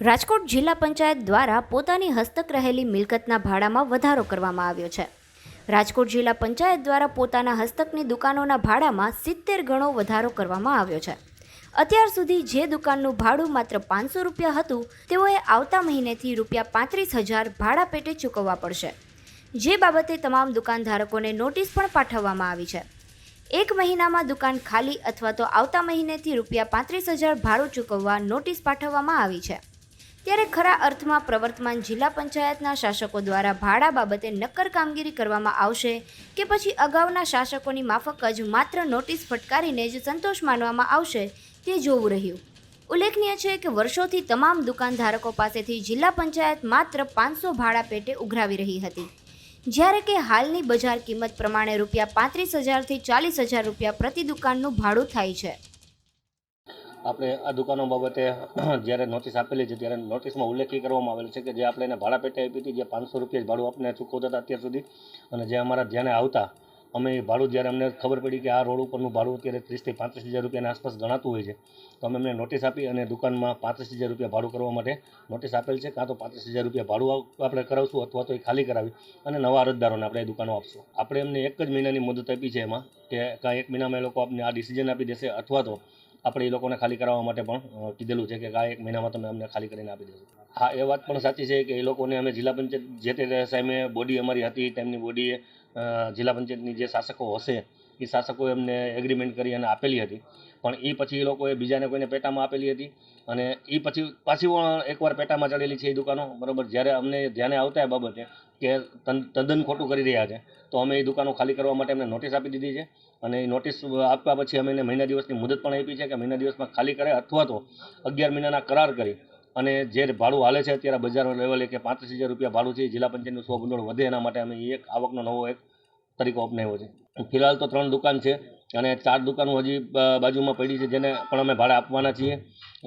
રાજકોટ જિલ્લા પંચાયત દ્વારા પોતાની હસ્તક રહેલી મિલકતના ભાડામાં વધારો કરવામાં આવ્યો છે. રાજકોટ જિલ્લા પંચાયત દ્વારા પોતાના હસ્તકની દુકાનોના ભાડામાં સિત્તેર ગણો વધારો કરવામાં આવ્યો છે. અત્યાર સુધી જે દુકાનનું ભાડું માત્ર પાંચસો રૂપિયા હતું, તેઓએ આવતા મહિનેથી રૂપિયા પાંત્રીસ હજાર ભાડા પેટે ચૂકવવા પડશે. જે બાબતે તમામ દુકાનધારકોને નોટિસ પણ પાઠવવામાં આવી છે. એક મહિનામાં દુકાન ખાલી અથવા તો આવતા મહિનેથી રૂપિયા પાંત્રીસ હજાર ભાડું ચૂકવવા નોટિસ પાઠવવામાં આવી છે. ત્યારે ખરા અર્થમાં પ્રવર્તમાન જિલ્લા પંચાયતના શાસકો દ્વારા ભાડા બાબતે નક્કર કામગીરી કરવામાં આવશે કે પછી અગાઉના શાસકોની માફક જ માત્ર નોટિસ ફટકારીને જ સંતોષ માનવામાં આવશે તે જોવું રહ્યું. ઉલ્લેખનીય છે કે વર્ષોથી તમામ દુકાનધારકો પાસેથી જિલ્લા પંચાયત માત્ર પાંચસો ભાડા પેટે ઉઘરાવી રહી હતી. જ્યારે કે હાલની બજાર કિંમત પ્રમાણે રૂપિયા પાંત્રીસ હજારથી ચાલીસ હજાર રૂપિયા પ્રતિ દુકાનનું ભાડું થાય છે. આપણે આ દુકાનો બાબતે જ્યારે નોટિસ આપેલી છે, ત્યારે નોટિસમાં ઉલ્લેખ કરવામાં આવેલો છે કે જે આપણે એને ભાડા પેટે આપી હતી, જે પાંચસો રૂપિયા ભાડું આપણે ચૂકવતા હતા અત્યાર સુધી, અને જે અમારા ધ્યાને આવતા, અમે ભાડું જ્યારે અમને ખબર પડી કે આ રોડ ઉપરનું ભાડું અત્યારે ત્રીસથી પાંત્રીસ હજાર રૂપિયાની આસપાસ ગણાતું હોય છે, તો અમે એમને નોટિસ આપી અને દુકાનમાં પાંત્રીસ હજાર રૂપિયા ભાડું કરવા માટે નોટિસ આપેલ છે કાં તો પાંત્રીસ હજાર રૂપિયા ભાડું આપણે કરાવશું અથવા તો એ ખાલી કરાવી અને નવા અરજદારોને આપણે એ દુકાનો આપશું. આપણે એમને એક જ મહિનાની મુદત આપી છે એમાં કે કાં એક મહિનામાં એ લોકો આપણને આ ડિસિઝન આપી દેશે અથવા તો આપણે એ લોકોને ખાલી કરાવવા માટે પણ કીધેલું છે કે આ એક મહિનામાં તમે અમને ખાલી કરીને આપી દેજો. હા, એ વાત પણ સાચી છે કે એ લોકોને અમે જિલ્લા પંચાયત જે તે સામે બોડી અમારી હતી, તેમની બોડીએ જિલ્લા પંચાયતની જે શાસકો હશે એ શાસકોએ એમને એગ્રીમેન્ટ કરી અને આપેલી હતી. પણ એ પછી એ લોકોએ બીજાને કોઈને પેટામાં આપેલી હતી અને એ પછી પાછી પણ એકવાર પેટામાં ચડેલી છે એ દુકાનો, બરાબર? જ્યારે અમને ધ્યાને આવતા એ બાબતે કે તદ્દન ખોટું કરી રહ્યા છે, તો અમે એ દુકાનો ખાલી કરવા માટે એમને નોટિસ આપી દીધી છે અને એ નોટિસ આપવા પછી અમે એને મહિના દિવસની મુદત પણ આપી છે કે મહિના દિવસમાં ખાલી કરે અથવા તો અગિયાર મહિનાના કરાર કરી અને જે ભાડું હાલે છે અત્યારે બજાર લેવલે કે પાંત્રીસ હજાર રૂપિયા ભાડું છે જિલ્લા પંચાયતનું સો વધે એના માટે અમે એક આવકનો નવો એક તરીકો અપનાવ્યો છે. ફિલહાલ તો ત્રણ દુકાન છે અને ચાર દુકાનો હજી બાજુમાં પડી છે જેને પણ અમે ભાડે આપવાના છીએ.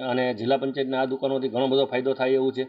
અને જિલ્લા પંચાયતને આ દુકાનોથી ઘણો બધો ફાયદો થાય એવું છે.